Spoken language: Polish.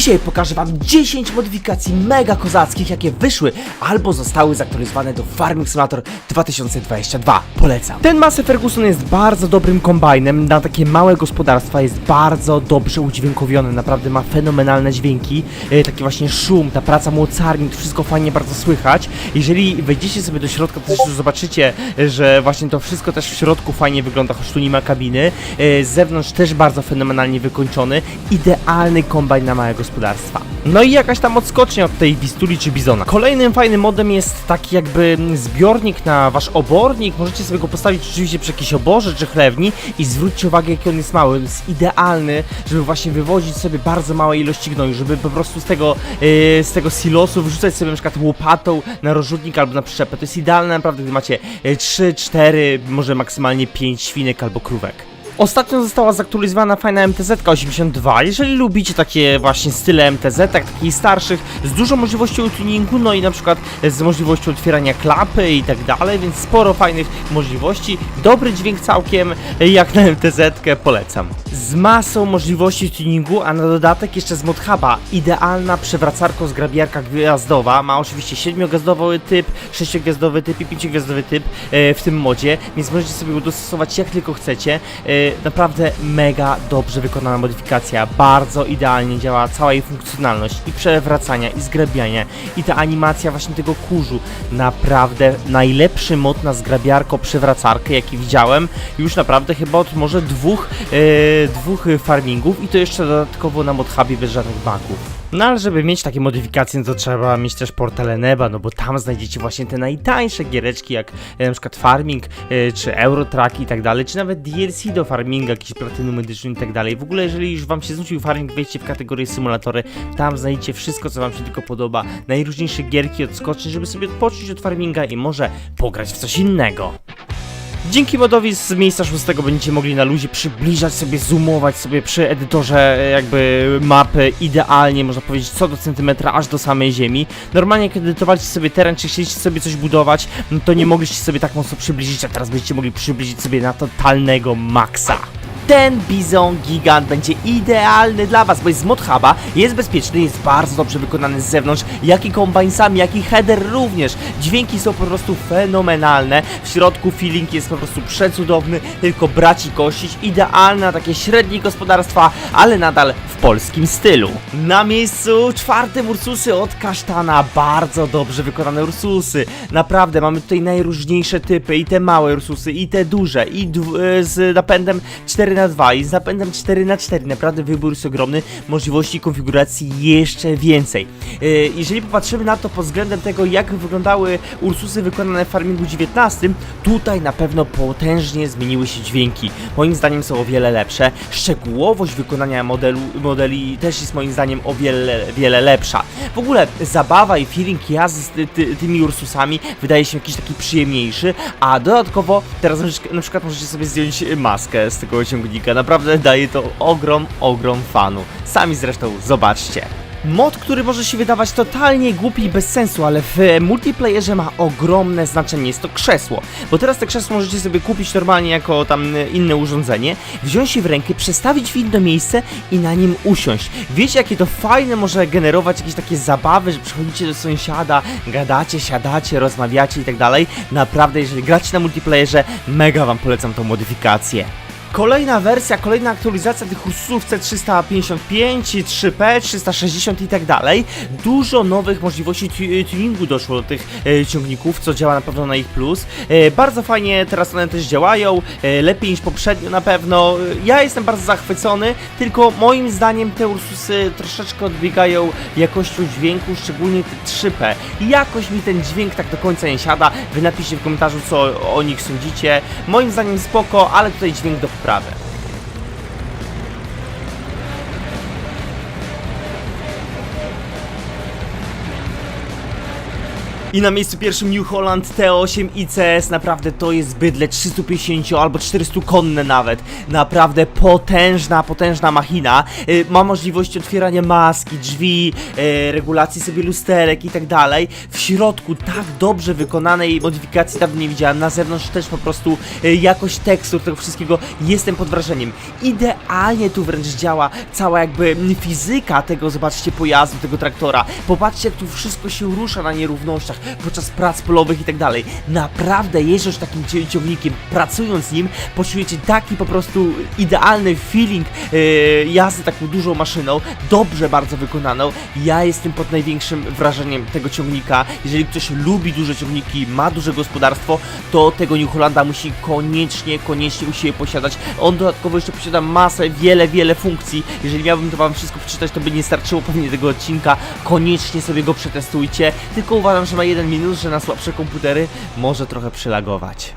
Dzisiaj pokażę wam 10 modyfikacji mega kozackich, jakie wyszły albo zostały zaktualizowane do Farming Simulator 2022. Polecam. Ten Massey Ferguson jest bardzo dobrym kombajnem na takie małe gospodarstwa, jest bardzo dobrze udźwiękowiony, naprawdę ma fenomenalne dźwięki, e, taki właśnie szum, ta praca mocarni, to wszystko fajnie bardzo słychać. Jeżeli wejdziecie sobie do środka, to też już zobaczycie, że właśnie to wszystko też w środku fajnie wygląda, choć tu nie ma kabiny. E, Z zewnątrz też bardzo fenomenalnie wykończony. Idealny kombajn na małe gospodarstwa. No i jakaś tam odskocznia od tej bistuli czy bizona. Kolejnym fajnym modem jest taki jakby zbiornik na wasz obornik. Możecie sobie go postawić oczywiście przy jakiejś oborze czy chlewni i zwróćcie uwagę jaki on jest mały. On jest idealny, żeby właśnie wywozić sobie bardzo małe ilości gnoju, żeby po prostu z tego, yy, z tego silosu wrzucać sobie na przykład łopatą na rozrzutnik albo na przyczepę. To jest idealne naprawdę, gdy macie 3, 4, może maksymalnie 5 świnek albo krówek. Ostatnio została zaktualizowana fajna MTZ-82. Jeżeli lubicie takie właśnie style MTZ, takich starszych, z dużą możliwością tuningu, no i na przykład z możliwością otwierania klapy i tak dalej, więc sporo fajnych możliwości. Dobry dźwięk całkiem, jak na MTZ-kę, polecam. Z masą możliwości tuningu, a na dodatek jeszcze z Modhuba. Idealna przewracarko z grabiarka gwiazdowa. Ma oczywiście 7-gwiazdowy typ, 6-gwiazdowy typ i 5-gwiazdowy typ e, w tym modzie, więc możecie sobie go dostosować jak tylko chcecie. Naprawdę mega dobrze wykonana modyfikacja. Bardzo idealnie działa cała jej funkcjonalność i przewracania, i zgrabiania, i ta animacja właśnie tego kurzu. Naprawdę najlepszy mod na zgrabiarko przewracarkę, jaki widziałem. Już naprawdę chyba od może dwóch, e, dwóch farmingów i to jeszcze dodatkowo na Modhubie bez żadnych bugów. No ale żeby mieć takie modyfikacje, no to trzeba mieć też portal Eneba, no bo tam znajdziecie właśnie te najtańsze giereczki, jak e, na przykład Farming, e, czy Eurotrack i tak dalej, czy nawet DLC do Farminga, jakiś Platinum Edition i tak dalej. W ogóle jeżeli już wam się znudził Farming, wejdźcie w kategorię symulatory, tam znajdziecie wszystko, co wam się tylko podoba, najróżniejsze gierki, odskocznie, żeby sobie odpocząć od Farminga i może pograć w coś innego. Dzięki modowi z miejsca szóstego będziecie mogli na luzie przybliżać sobie, zoomować sobie przy edytorze jakby mapy idealnie, można powiedzieć, co do centymetra, aż do samej ziemi. Normalnie jak edytowaliście sobie teren, czy chcieliście sobie coś budować, no to nie mogliście sobie tak mocno przybliżyć, a teraz będziecie mogli przybliżyć sobie na totalnego maksa ten bizon gigant będzie idealny dla Was, bo jest z modhuba, jest bezpieczny, jest bardzo dobrze wykonany z zewnątrz, jak i kombajnsami, jak i header również. Dźwięki są po prostu fenomenalne, w środku feeling jest po prostu przecudowny, tylko brać i kościć, idealne na takie średnie gospodarstwa, ale nadal w polskim stylu. Na miejscu czwartym Ursusy od Kasztana, bardzo dobrze wykonane Ursusy, naprawdę mamy tutaj najróżniejsze typy i te małe Ursusy, i te duże, i z napędem 4 na 2 i z napędem 4 na 4 naprawdę wybór jest ogromny, możliwości konfiguracji jeszcze więcej. E, jeżeli popatrzymy na to pod względem tego, jak wyglądały Ursusy wykonane w farmingu 19, tutaj na pewno potężnie zmieniły się dźwięki. Moim zdaniem są o wiele lepsze. Szczegółowość wykonania modelu, modeli też jest moim zdaniem o wiele, wiele lepsza. W ogóle zabawa i feeling jazdy z ty, ty, tymi Ursusami wydaje się jakiś taki przyjemniejszy, a dodatkowo teraz na przykład możecie sobie zdjąć maskę z tego ciągnika Naprawdę daje to ogrom, ogrom fanu. Sami zresztą zobaczcie. Mod, który może się wydawać totalnie głupi i bez sensu, ale w multiplayerze ma ogromne znaczenie, jest to krzesło. Bo teraz te krzesło możecie sobie kupić normalnie jako tam inne urządzenie, wziąć je w rękę, przestawić w inne miejsce i na nim usiąść. Wiecie jakie to fajne może generować jakieś takie zabawy, że przychodzicie do sąsiada, gadacie, siadacie, rozmawiacie i tak dalej. Naprawdę, jeżeli gracie na multiplayerze, mega wam polecam tą modyfikację. Kolejna wersja, kolejna aktualizacja tych Ursusów C355, 3P, 360 i tak dalej. Dużo nowych możliwości tu- tuningu doszło do tych e, ciągników, co działa na pewno na ich plus. E, bardzo fajnie teraz one też działają, e, lepiej niż poprzednio na pewno. Ja jestem bardzo zachwycony, tylko moim zdaniem te Ursusy troszeczkę odbiegają jakością dźwięku, szczególnie te 3P. Jakoś mi ten dźwięk tak do końca nie siada. Wy napiszcie w komentarzu, co o nich sądzicie. Moim zdaniem spoko, ale tutaj dźwięk do poprawy. I na miejscu pierwszym New Holland T8 ICS, naprawdę to jest bydle 350 albo 400 konne nawet. Naprawdę potężna, potężna machina. Y, Ma możliwość otwierania maski, drzwi, y, regulacji sobie lusterek i tak dalej. W środku tak dobrze wykonanej modyfikacji dawno nie widziałem. Na zewnątrz też po prostu y, jakość tekstur tego wszystkiego jestem pod wrażeniem. Idealnie tu wręcz działa cała jakby fizyka tego, zobaczcie, pojazdu, tego traktora. Popatrzcie, jak tu wszystko się rusza na nierównościach podczas prac polowych i tak dalej. Naprawdę jeżdżąc takim ciągnikiem, pracując nim, poczujecie taki po prostu idealny feeling yy, jazdy taką dużą maszyną, dobrze bardzo wykonaną. Ja jestem pod największym wrażeniem tego ciągnika. Jeżeli ktoś lubi duże ciągniki, ma duże gospodarstwo, to tego New Hollanda musi koniecznie, koniecznie u siebie posiadać. On dodatkowo jeszcze posiada masę, wiele, wiele funkcji. Jeżeli miałbym to wam wszystko przeczytać, to by nie starczyło pewnie tego odcinka. Koniecznie sobie go przetestujcie. Tylko uważam, że ma jeden minus, że na słabsze komputery może trochę przylagować.